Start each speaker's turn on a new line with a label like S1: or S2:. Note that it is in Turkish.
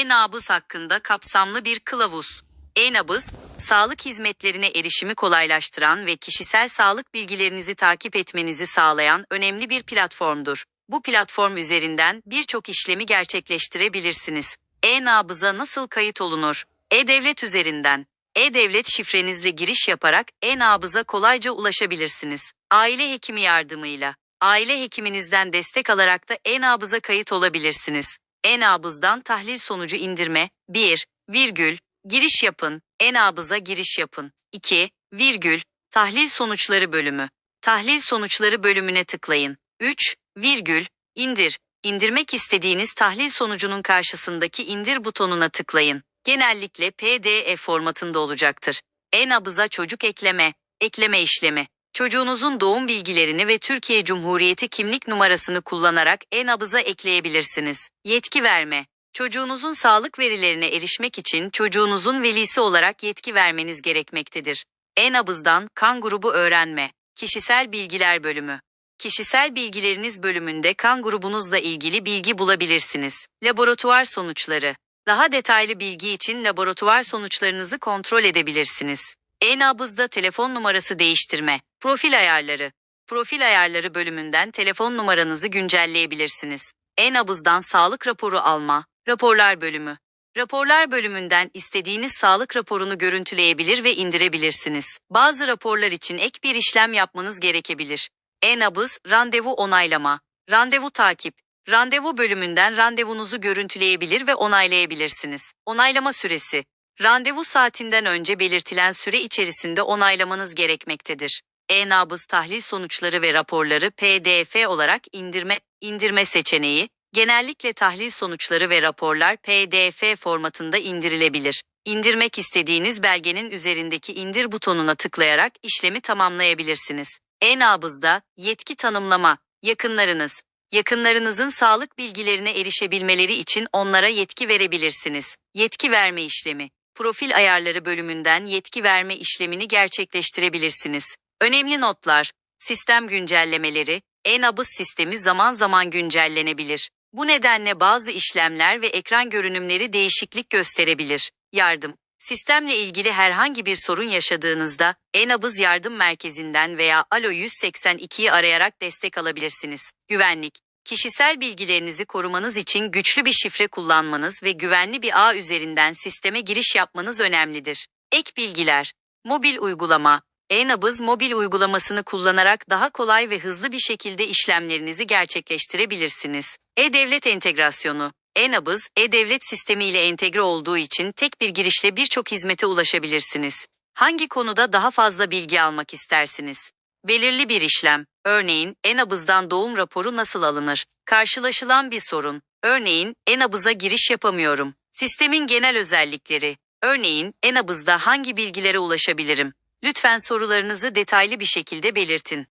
S1: E-nabız hakkında kapsamlı bir kılavuz. E-nabız, sağlık hizmetlerine erişimi kolaylaştıran ve kişisel sağlık bilgilerinizi takip etmenizi sağlayan önemli bir platformdur. Bu platform üzerinden birçok işlemi gerçekleştirebilirsiniz. E-nabıza nasıl kayıt olunur? E-Devlet üzerinden. E-Devlet şifrenizle giriş yaparak e-nabıza kolayca ulaşabilirsiniz. Aile hekimi yardımıyla. Aile hekiminizden destek alarak da e-nabıza kayıt olabilirsiniz. E-nabızdan tahlil sonucu indirme. 1, virgül, giriş yapın. E-nabıza giriş yapın. 2, virgül, tahlil sonuçları bölümü. Tahlil sonuçları bölümüne tıklayın. 3, virgül, indir. İndirmek istediğiniz tahlil sonucunun karşısındaki indir butonuna tıklayın. Genellikle PDF formatında olacaktır. E-nabıza çocuk ekleme, ekleme işlemi. Çocuğunuzun doğum bilgilerini ve Türkiye Cumhuriyeti kimlik numarasını kullanarak e-nabıza ekleyebilirsiniz. Yetki verme. Çocuğunuzun sağlık verilerine erişmek için çocuğunuzun velisi olarak yetki vermeniz gerekmektedir. E-nabızdan kan grubu öğrenme. Kişisel bilgiler bölümü. Kişisel bilgileriniz bölümünde kan grubunuzla ilgili bilgi bulabilirsiniz. Laboratuvar sonuçları. Daha detaylı bilgi için laboratuvar sonuçlarınızı kontrol edebilirsiniz. E-nabızda telefon numarası değiştirme. Profil ayarları. Profil ayarları bölümünden telefon numaranızı güncelleyebilirsiniz. E-nabızdan sağlık raporu alma. Raporlar bölümü. Raporlar bölümünden istediğiniz sağlık raporunu görüntüleyebilir ve indirebilirsiniz. Bazı raporlar için ek bir işlem yapmanız gerekebilir. E-nabız, randevu onaylama, randevu takip, randevu bölümünden randevunuzu görüntüleyebilir ve onaylayabilirsiniz. Onaylama süresi, randevu saatinden önce belirtilen süre içerisinde onaylamanız gerekmektedir. E-nabız tahlil sonuçları ve raporları PDF olarak indirme, indirme seçeneği, genellikle tahlil sonuçları ve raporlar PDF formatında indirilebilir. İndirmek istediğiniz belgenin üzerindeki indir butonuna tıklayarak işlemi tamamlayabilirsiniz. E-nabızda yetki tanımlama, yakınlarınız, yakınlarınızın sağlık bilgilerine erişebilmeleri için onlara yetki verebilirsiniz. Yetki verme işlemi, profil ayarları bölümünden yetki verme işlemini gerçekleştirebilirsiniz. Önemli notlar, sistem güncellemeleri, e-nabız sistemi zaman zaman güncellenebilir. Bu nedenle bazı işlemler ve ekran görünümleri değişiklik gösterebilir. Yardım Sistemle ilgili herhangi bir sorun yaşadığınızda E-nabız yardım merkezinden veya Alo 182'yi arayarak destek alabilirsiniz. Güvenlik Kişisel bilgilerinizi korumanız için güçlü bir şifre kullanmanız ve güvenli bir ağ üzerinden sisteme giriş yapmanız önemlidir. Ek bilgiler Mobil uygulama E-nabız mobil uygulamasını kullanarak daha kolay ve hızlı bir şekilde işlemlerinizi gerçekleştirebilirsiniz. E-Devlet entegrasyonu e-nabız, e-devlet sistemi ile entegre olduğu için tek bir girişle birçok hizmete ulaşabilirsiniz. Hangi konuda daha fazla bilgi almak istersiniz? Belirli bir işlem, örneğin e-nabızdan doğum raporu nasıl alınır? Karşılaşılan bir sorun, örneğin e-nabıza giriş yapamıyorum. Sistemin genel özellikleri, örneğin e-nabızda hangi bilgilere ulaşabilirim? Lütfen sorularınızı detaylı bir şekilde belirtin.